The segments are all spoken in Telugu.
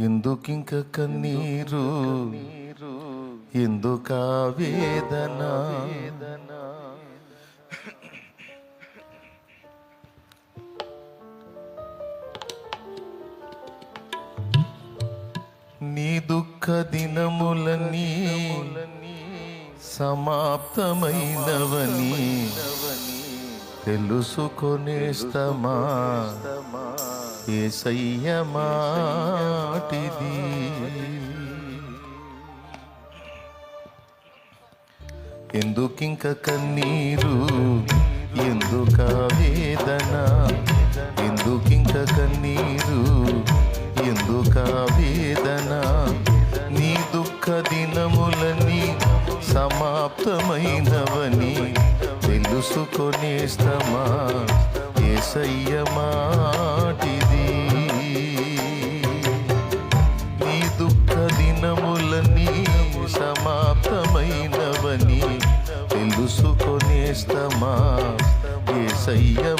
ఎందుకింక కన్నీరు? ఎందుకా వేదన? నీ దుఃఖ దినములని సమాప్తమైనవని తెలుసుకొనేస్తమా? ఏసయ్య ఎందుకింక కన్నీరు? ఎందుక వేదన? ఎందుకింక కన్నీరు? ఎందుక వేదన? నీ దుఃఖ దినములని సమాప్తమైనవని తెలుసుకొనేస్తమా? ఏసయ్య మాటిది. ఏసయ్య మాటిది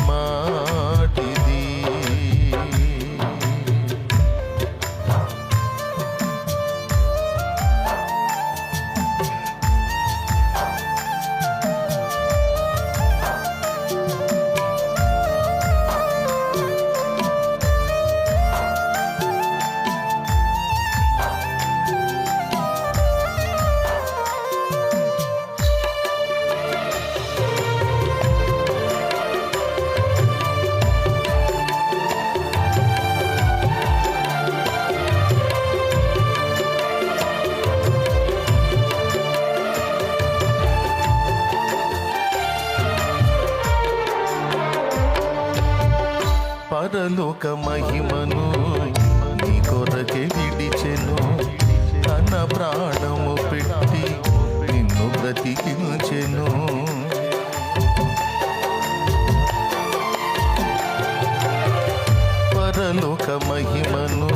పరలోక మహిమను నీ కొరకే విడిచెను. తన ప్రాణము పెట్టి నిన్ను బ్రతికించెను. పరలోక మహిమను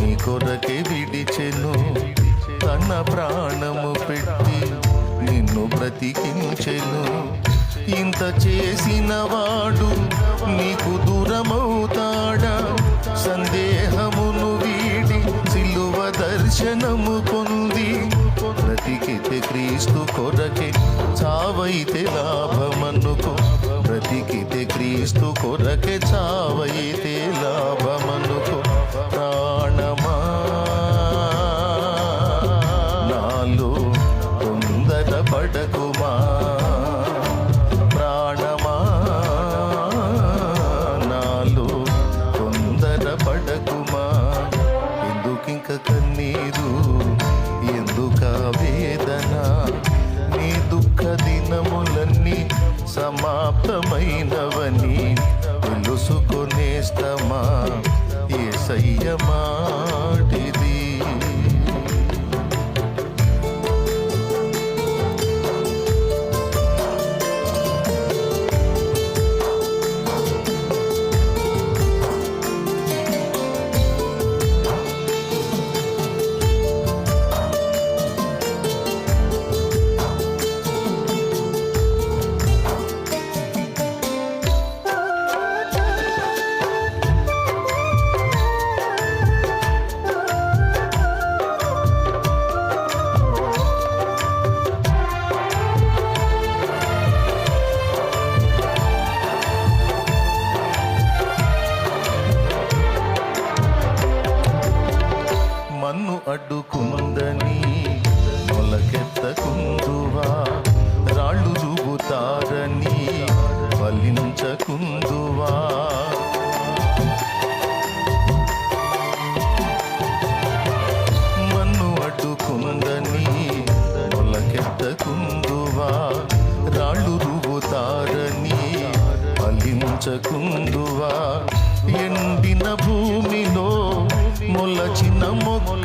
నీ కొరకే విడిచెను. తన ప్రాణము పెట్టి నిన్ను బ్రతికించెను. ఇంత చేసిన వాడు నీకు దూరమవుతాడా? సందేహమును వీడి సిలువ దర్శనము పొంది. బ్రతికితే క్రీస్తు కొరకే చావైతే లాభమనుకో. బ్రతికితే క్రీస్తు కొరకే చావైతే లాభమనుకో. సమాప్తమైనవని తెలుసుకొనేస్తమా ఏ సయ్యమా అడ్డుకుందని మొలకెత్తకుందువా రాళ్ళు రుబుతారని ఫలించకుందువా మన్ను అడ్డుకుందని మొలకెత్తకుందువా రాళ్ళు రుబుతారని ఫలించకుందువా ఎండిన భూమిలో మొలచిన మొక్క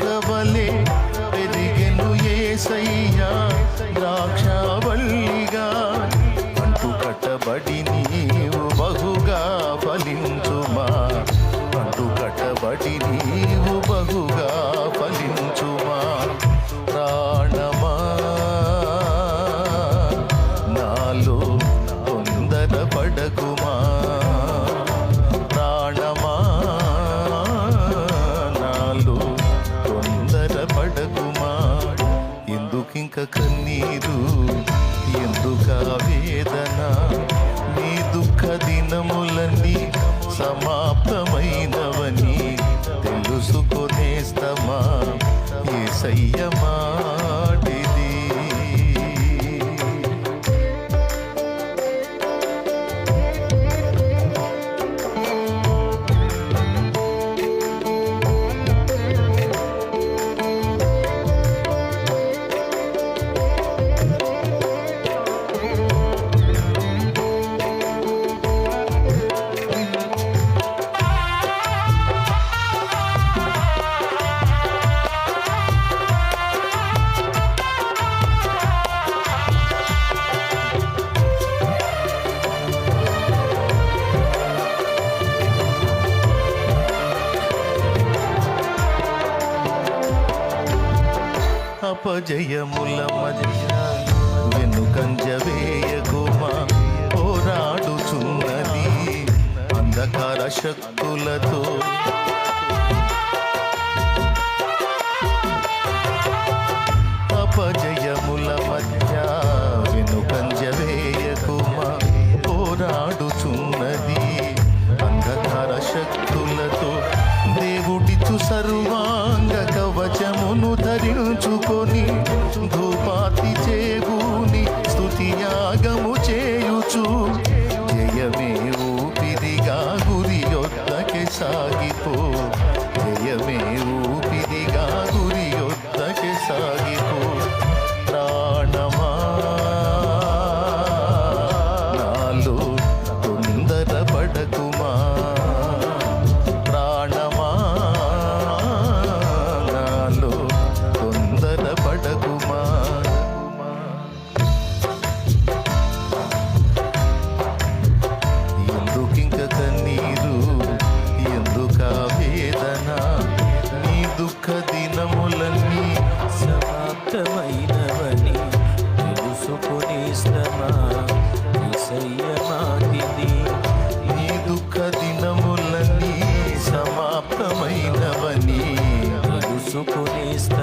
అపజయముల మధ్య వెనుకంజ వేయకుమా? పోరాడుచున్నది అంధకార శక్తులతో సాగిపో. Jésus-Christ.